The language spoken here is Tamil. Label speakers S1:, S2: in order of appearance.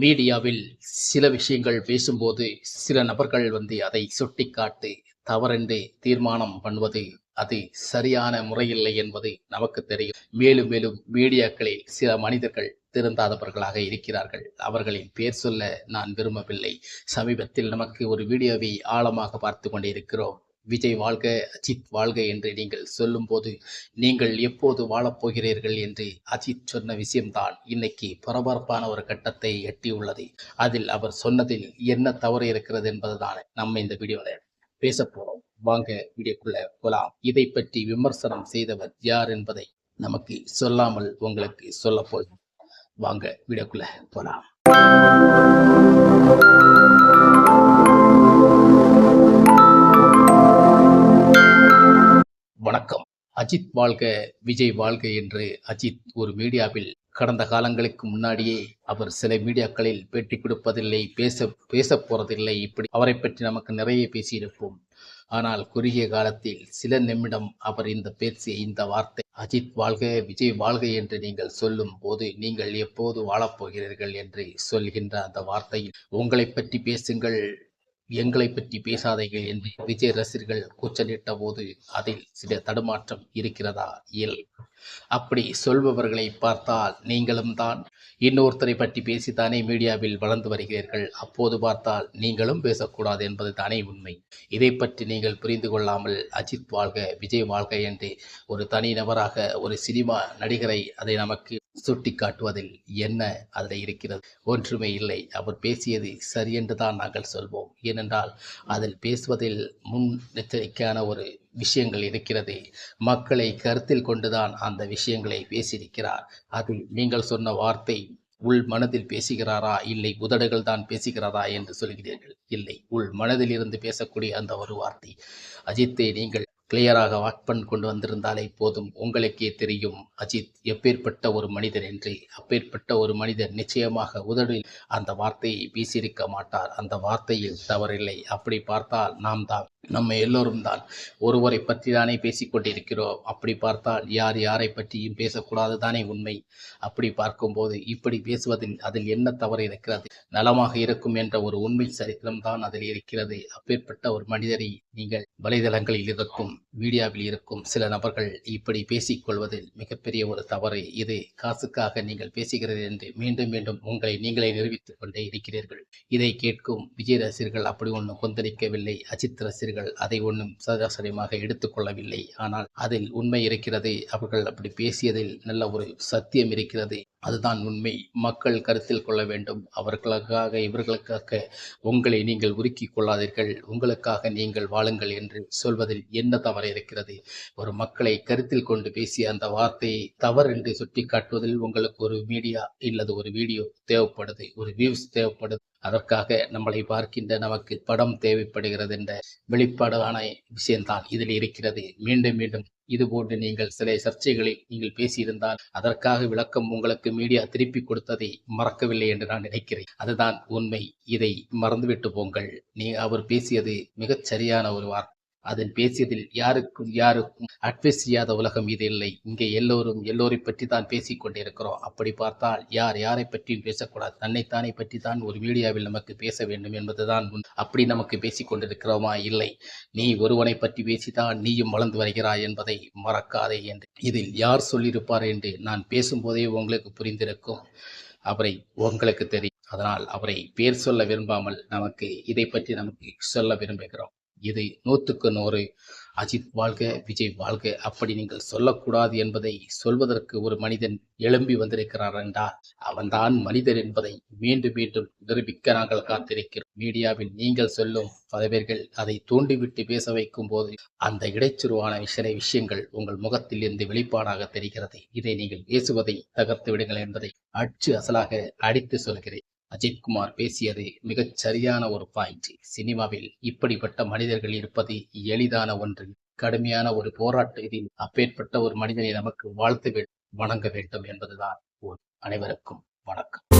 S1: மீடியாவில் சில விஷயங்கள் பேசும்போது சில நபர்கள் வந்து அதை சுட்டிக்காட்டி தவறென்று தீர்மானம் பண்ணுவது அது சரியான முறையில்லை என்பது நமக்கு தெரியும். மேலும் மேலும் மீடியாக்களில் சில மனிதர்கள் திருந்தாதவர்களாக இருக்கிறார்கள். அவர்களின் பேர் சொல்ல நான் விரும்பவில்லை. சமீபத்தில் நமக்கு ஒரு வீடியோவை ஆழமாக பார்த்து கொண்டிருக்கிறோம். விஜய் வாழ்க அஜித் வாழ்க என்று நீங்கள் சொல்லும்போது நீங்கள் எப்போது வாழப்போகிறீர்கள் என்று அஜித் சொன்ன விஷயம்தான் இன்னைக்கு பரபரப்பான ஒரு கட்டத்தை எட்டியுள்ளது. அதில் அவர் சொன்னதில் என்ன தவறு இருக்கிறது என்பதுதான் நம்ம இந்த வீடியோவில் பேச போறோம். வாங்க வீடியோக்குள்ள போலாம். இதை பற்றி விமர்சனம் செய்தவர் யார் என்பதை நமக்கு சொல்லாமல் உங்களுக்கு சொல்ல போகிறோம். வாங்க வீடியோக்குள்ள போலாம். அஜித் வாழ்க விஜய் வாழ்க என்று அஜித் ஒரு மீடியாவில் கடந்த காலங்களுக்கு முன்னாடியே அவர் சில மீடியாக்களில் பேட்டி கொடுப்பதில்லை பேச பேச போறதில்லை. இப்படி அவரை பற்றி நமக்கு நிறைய பேசியிருப்போம். ஆனால் குறுகிய காலத்தில் சில நிமிடம் அவர் இந்த பேச்சு இந்த வார்த்தை அஜித் வாழ்க விஜய் வாழ்க என்று நீங்கள் சொல்லும் போது நீங்கள் எப்போது வாழப்போகிறீர்கள் என்று சொல்கின்ற அந்த வார்த்தையில் உங்களை பற்றி பேசுங்கள் எங்களை பற்றி பேசாதீர்கள் என்று விஜய் ரசிகர்கள் கூச்சலிட்ட போது அதில் சில தடுமாற்றம் இருக்கிறதா? இல். அப்படி சொல்பவர்களை பார்த்தால் நீங்களும் தான். இன்னொருத்தரை பற்றி பேசித்தானே மீடியாவில் வளர்ந்து வருகிறீர்கள். அப்போது பார்த்தால் நீங்களும் பேசக்கூடாது என்பது தானே உண்மை. இதை பற்றி நீங்கள் புரிந்து கொள்ளாமல் அஜித் வாழ்க விஜய் வாழ்க என்று ஒரு தனி நபராக ஒரு சினிமா நடிகரை அதை நமக்கு சுட்டி காட்டுவதில் என்ன அதில் இருக்கிறது? ஒன்றுமே இல்லை. அவர் பேசியது சரியென்று தான் நாங்கள் சொல்வோம். என ஏனென்றால் அதில் பேசுவதில் முன்னெச்சரிக்கையான ஒரு விஷயங்கள் இருக்கிறது. மக்களை கருத்தில் கொண்டுதான் அந்த விஷயங்களை பேசியிருக்கிறார். அதில் நீங்கள் சொன்ன வார்த்தை உள் மனதில் பேசுகிறாரா? இல்லை உதடுகள் தான் பேசுகிறாரா என்று சொல்கிறீர்கள். இல்லை உள் மனதில் இருந்து பேசக்கூடிய அந்த ஒரு வார்த்தை. அஜித்தை நீங்கள் கிளியராக வாக்பன் கொண்டு வந்திருந்தாலே போதும். உங்களுக்கே தெரியும் அஜித் எப்பேற்பட்ட ஒரு மனிதர் என்று அப்பேற்பட்ட ஒரு மனிதர் நிச்சயமாக உதடில் அந்த வார்த்தையை வீசியிருக்க மாட்டார். அந்த வார்த்தையில் தவறில்லை. அப்படி பார்த்தால் நாம் தான் நம்ம எல்லோரும் தான். ஒருவரை பற்றி தானே பேசிக்கொண்டிருக்கிறோம் அப்படி பார்த்தால் யார் யாரை பற்றியும் பேசக்கூடாது தானே உண்மை. அப்படி பார்க்கும்போது இப்படி பேசுவதில் அதில் என்ன தவறு இருக்கிறது? நலமாக இருக்கும் என்ற ஒரு உண்மை சரித்திரம் தான் அதில் இருக்கிறது. அப்பேற்பட்ட ஒரு மனிதரை நீங்கள் வலைதளங்களில் இருக்கும் மீடியாவில் இருக்கும் சில நபர்கள் இப்படி பேசிக்கொள்வதில் மிகப்பெரிய ஒரு தவறு. இது காசுக்காக நீங்கள் பேசுகிறது என்று மீண்டும் மீண்டும் உங்களை நீங்களே நிரூபித்துக் கொண்டே இருக்கிறீர்கள். இதை கேட்கும் விஜய் ரசிகர்கள் அப்படி ஒன்றும் கொந்தளிக்கவில்லை. அஜித் ரசிகர்கள் அதை ஒன்றும் சராசரியமாக எடுத்துக்கொள்ளவில்லை ஆனால் அதில் உண்மை இருக்கிறது. அவர்கள் அப்படி பேசியதில் நல்ல ஒரு சத்தியம் இருக்கிறது. அதுதான் உண்மை. மக்கள் கருத்தில் கொள்ள வேண்டும். அவர்களுக்காக இவர்களுக்காக உங்களை நீங்கள் உருக்கி கொள்ளாதீர்கள். உங்களுக்காக நீங்கள் வாழுங்கள் என்று சொல்வதில் என்ன தவறு இருக்கிறது? ஒரு மக்களை கருத்தில் கொண்டு பேசிய அந்த வார்த்தையை தவறு என்று சுட்டி காட்டுவதில் உங்களுக்கு ஒரு மீடியா இல்லது ஒரு வீடியோ தேவைப்படுது ஒரு வியூஸ் தேவைப்படுது. அதற்காக நம்மளை பார்க்கின்ற நமக்கு படம் தேவைப்படுகிறது என்ற வெளிப்பாடான விஷயம்தான் இதில் இருக்கிறது. மீண்டும் மீண்டும் இதுபோன்று நீங்கள் சில சர்ச்சைகளை நீங்கள் பேசியிருந்தால் அதற்காக விளக்கம் உங்களுக்கு மீடியா திருப்பி கொடுத்ததை மறக்கவில்லை என்று நான் நினைக்கிறேன். அதுதான் உண்மை. இதை மறந்துவிட்டு போங்கள். நீ அவர் பேசியது மிகச் சரியான ஒரு வார்த்தை. அதன் பேசியதில் யாருக்கும் யாருக்கும் அட்வைஸ் செய்யாத உலகம் இது இல்லை. இங்கே எல்லோரும் எல்லோரை பற்றி தான் பேசிக் கொண்டிருக்கிறோம். அப்படி பார்த்தால் யார் யாரை பற்றியும் பேசக்கூடாது. தன்னைத்தானே பற்றி தான் ஒரு மீடியாவில் நமக்கு பேச வேண்டும் என்பதுதான் அப்படி நமக்கு பேசிக் கொண்டிருக்கிறோமா? இல்லை. நீ ஒருவனை பற்றி பேசிதான் நீயும் வளர்ந்து வருகிறாய் என்பதை மறக்காதே என்று. இதில் யார் சொல்லியிருப்பார் என்று நான் பேசும்போதே உங்களுக்கு புரிந்திருக்கும். அவரை உங்களுக்கு தெரியும். அதனால் அவரை பேர் சொல்ல விரும்பாமல் நமக்கு இதை பற்றி நமக்கு சொல்ல விரும்புகிறோம். இதை நூற்றுக்கு நூறு. அஜித் வாழ்க விஜய் வாழ்க. அப்படி நீங்கள் சொல்லக்கூடாது என்பதை சொல்வதற்கு ஒரு மனிதன் எழும்பி வந்திருக்கிறார் என்றால் அவன்தான் மனிதர் என்பதை மீண்டும் மீண்டும் நிரூபிக்க நாங்கள் காத்திருக்கிறோம். மீடியாவில் நீங்கள் சொல்லும் பல பேர்கள் அதை தூண்டிவிட்டு பேச வைக்கும் போது அந்த இடைச்சுருவான சில விஷயங்கள் உங்கள் முகத்தில் இருந்து வெளிப்பாடாக தெரிகிறது. இதை நீங்கள் பேசுவதை தகர்த்து விடுங்கள் என்பதை அச்சு அசலாக அடித்து சொல்கிறேன். அஜித்குமார் பேசியது மிகச் சரியான ஒரு பாயிண்ட் சினிமாவில் இப்படிப்பட்ட மனிதர்கள் இருப்பது எளிதான ஒன்று. கடுமையான ஒரு போராட்ட இதில் அப்பேற்பட்ட ஒரு மனிதனை நமக்கு வாழ்த்து வணங்க வேண்டும் என்பதுதான் ஒரு அனைவருக்கும் வணக்கம்.